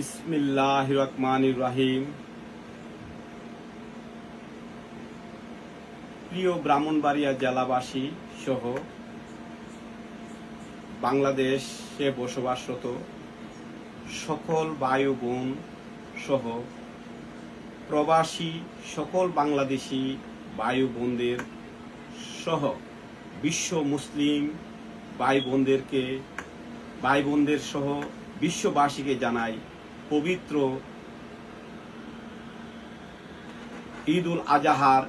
বিসমিল্লাহ রহমান রাহিম প্রিয় ব্রাহ্মণবাড়িয়া জেলাবাসী সহ বাংলাদেশে বসবাসরত সকল বায়ু বোন সহ প্রবাসী সকল বাংলাদেশি বায়ু বোনদের সহ বিশ্ব মুসলিম ভাই বোনদেরকে ভাই বোনদের সহ বিশ্ববাসীকে জানাই পবিত্র ঈদ উল আজাহার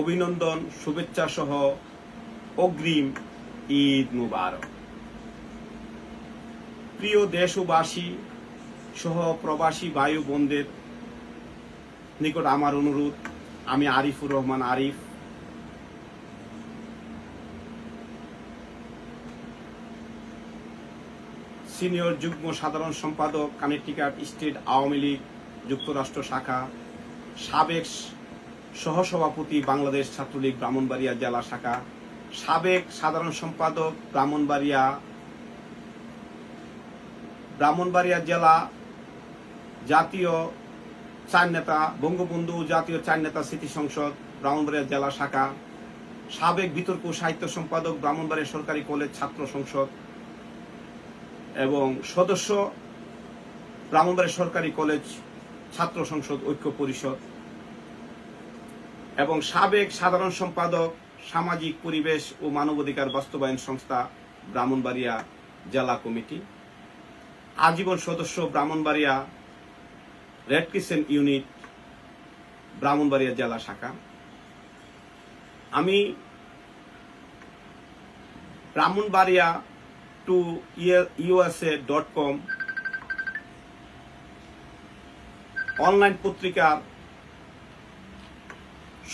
অভিনন্দন, শুভেচ্ছা সহ অগ্রিম ঈদ মুবারক। প্রিয় দেশবাসী সহ প্রবাসী বায়ু বোনদের নিকট আমার অনুরোধ, আমি আরিফুর রহমান আরিফ। সিনিয়র যুগ্ম সাধারণ সম্পাদক কানেকটিকাট স্টেট আওয়ামী লীগ যুক্তরাষ্ট্র শাখা, সাবেক সহসভাপতি বাংলাদেশ ছাত্রলীগ ব্রাহ্মণবাড়িয়া জেলা শাখা, সাবেক সাধারণ সম্পাদক ব্রাহ্মণবাড়িয়া ব্রাহ্মণবাড়িয়া জেলা জাতীয় চার নেতা, বঙ্গবন্ধু জাতীয় চার নেতা স্মৃতি সংসদ, ব্রাহ্মণবাড়িয়া জেলা শাখা, সাবেক বিতর্ক সাহিত্য সম্পাদক ব্রাহ্মণবাড়িয়া সরকারি কলেজ ছাত্র সংসদ এবং সদস্য ব্রাহ্মণবাড়িয়া সরকারি কলেজ ছাত্র সংসদ ঐক্য পরিষদ এবং সাবেক সাধারণ সম্পাদক, সামাজিক পরিবেশ ও মানবাধিকার বাস্তবায়ন সংস্থা ব্রাহ্মণবাড়িয়া জেলা কমিটি। আজীবন সদস্য Brahmanbaria red crescent unit Brahmanbaria জেলা শাখা। আমি Brahmanbaria to USA dot com online পত্রিকার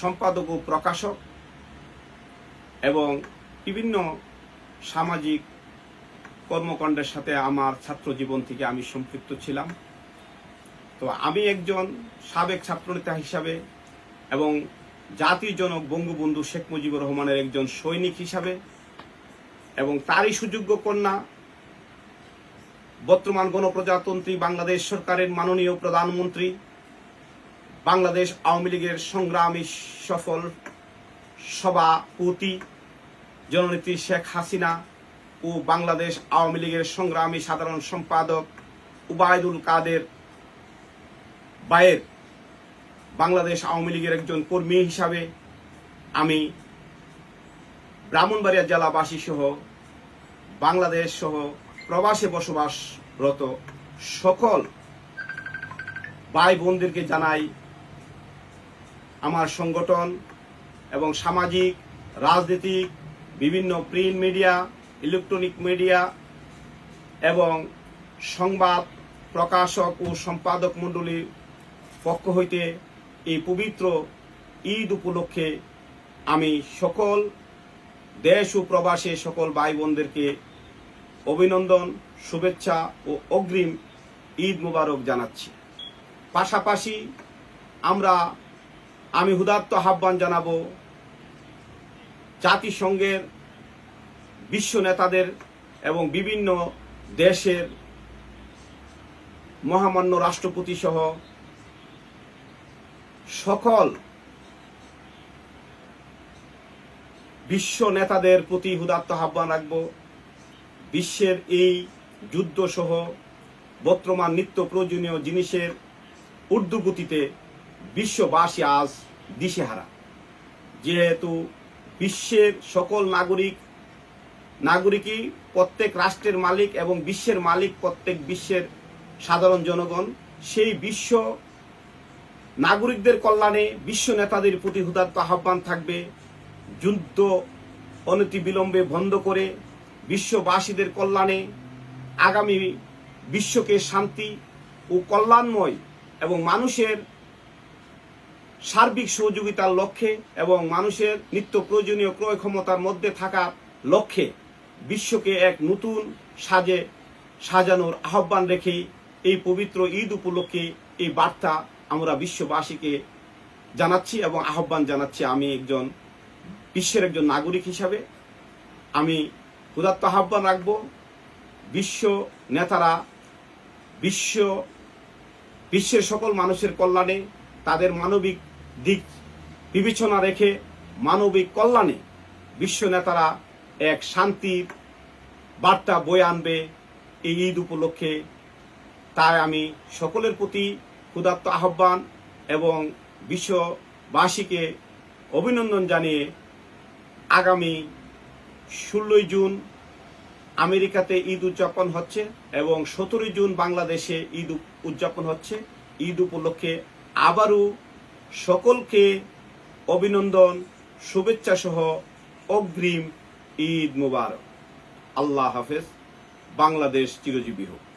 সম্পাদক ও প্রকাশক এবং বিভিন্ন সামাজিক কর্মকাণ্ডের সাথে আমার ছাত্র জীবন থেকে আমি সম্পৃক্ত ছিলাম। তো আমি একজন সাবেক ছাত্রনেতা হিসাবে এবং জাতির জনক বঙ্গবন্ধু শেখ মুজিবুর রহমানের একজন সৈনিক হিসাবে এবং তারই সুযোগ্য কন্যা বর্তমান গণপ্রজাতন্ত্রী বাংলাদেশ সরকারের মাননীয় প্রধানমন্ত্রী, বাংলাদেশ আওয়ামী লীগের সংগ্রামী সফল সভাপতি জননেত্রী শেখ হাসিনা ও বাংলাদেশ আওয়ামী লীগের সংগ্রামী সাধারণ সম্পাদক উবায়দুল কাদের বায়ের বাংলাদেশ আওয়ামী লীগের একজন কর্মী হিসাবে আমি ব্রাহ্মণবাড়িয়া জেলাবাসী সহ, বাংলাদেশ সহ, প্রবাসে বসবাসরত সকল ভাই বোনদেরকে জানাই আমার সংগঠন এবং সামাজিক, রাজনীতিক, বিভিন্ন প্রিন্ট মিডিয়া, ইলেকট্রনিক মিডিয়া এবং সংবাদ প্রকাশক ও সম্পাদক মণ্ডলীর পক্ষ হইতে এই পবিত্র ঈদ উপলক্ষে আমি সকল দেশ ও প্রবাসে সকল ভাই বোনদেরকে অভিনন্দন, শুভেচ্ছা ও অগ্রিম ঈদ মুবারক জানাচ্ছি। পাশাপাশি আমরা, আমি হুদাত্ত আহ্বান জানাব জাতিসংঘের বিশ্ব নেতাদের এবং বিভিন্ন দেশের মহামান্য রাষ্ট্রপতি সহ সকল বিশ্ব নেতাদের প্রতি হুদাত্ত আহ্বান রাখব। বিশ্বের এই যুদ্ধ সহ বর্তমান নিত্য প্রয়োজনীয় জিনিসের ঊর্ধ্বগতিতে বিশ্ববাসী আজ দিশেহারা। যেহেতু বিশ্বের সকল নাগরিক, নাগরিকই প্রত্যেক রাষ্ট্রের মালিক এবং বিশ্বের মালিক প্রত্যেক বিশ্বের সাধারণ জনগণ, সেই বিশ্ব নাগরিকদের কল্যাণে বিশ্ব নেতাদের প্রতি হুদাত্ম আহ্বান থাকবে। যুদ্ধ, অনতি বিলম্বে বন্ধ করে বিশ্ববাসীদের কল্যাণে আগামী বিশ্বকে শান্তি ও কল্যাণময় এবং মানুষের সার্বিক সহযোগিতার লক্ষ্যে এবং মানুষের নিত্য প্রয়োজনীয় ক্রয় ক্ষমতার মধ্যে থাকার লক্ষ্যে বিশ্বকে এক নতুন সাজে সাজানোর আহ্বান রেখে এই পবিত্র ঈদ উপলক্ষে এই বার্তা আমরা বিশ্ববাসীকে জানাচ্ছি এবং আহ্বান জানাচ্ছি। আমি একজন বিশ্বের একজন নাগরিক হিসাবে আমি উদাত্ত আহ্বান রাখব। বিশ্ব নেতারা, বিশ্ব, বিশ্বের সকল মানুষের কল্যাণে তাদের মানবিক দিক বিবেচনা রেখে মানবিক কল্যাণে বিশ্ব নেতারা এক শান্তির বার্তা বয়ে আনবে এই ঈদ উপলক্ষে। তাই আমি সকলের প্রতি ক্ষুধার্ত আহ্বান এবং বিশ্ববাসীকে অভিনন্দন জানিয়ে আগামী ষোলোই জুন আমেরিকাতে ঈদ উদযাপন হচ্ছে এবং সতেরোই জুন বাংলাদেশে ঈদ উদযাপন হচ্ছে। ঈদ উপলক্ষে আবারও সকলকে অভিনন্দন শুভেচ্ছা সহ অগ্রিম ঈদ মুবারক। আল্লাহ হাফেজ। বাংলাদেশ চিরজীবী হোক।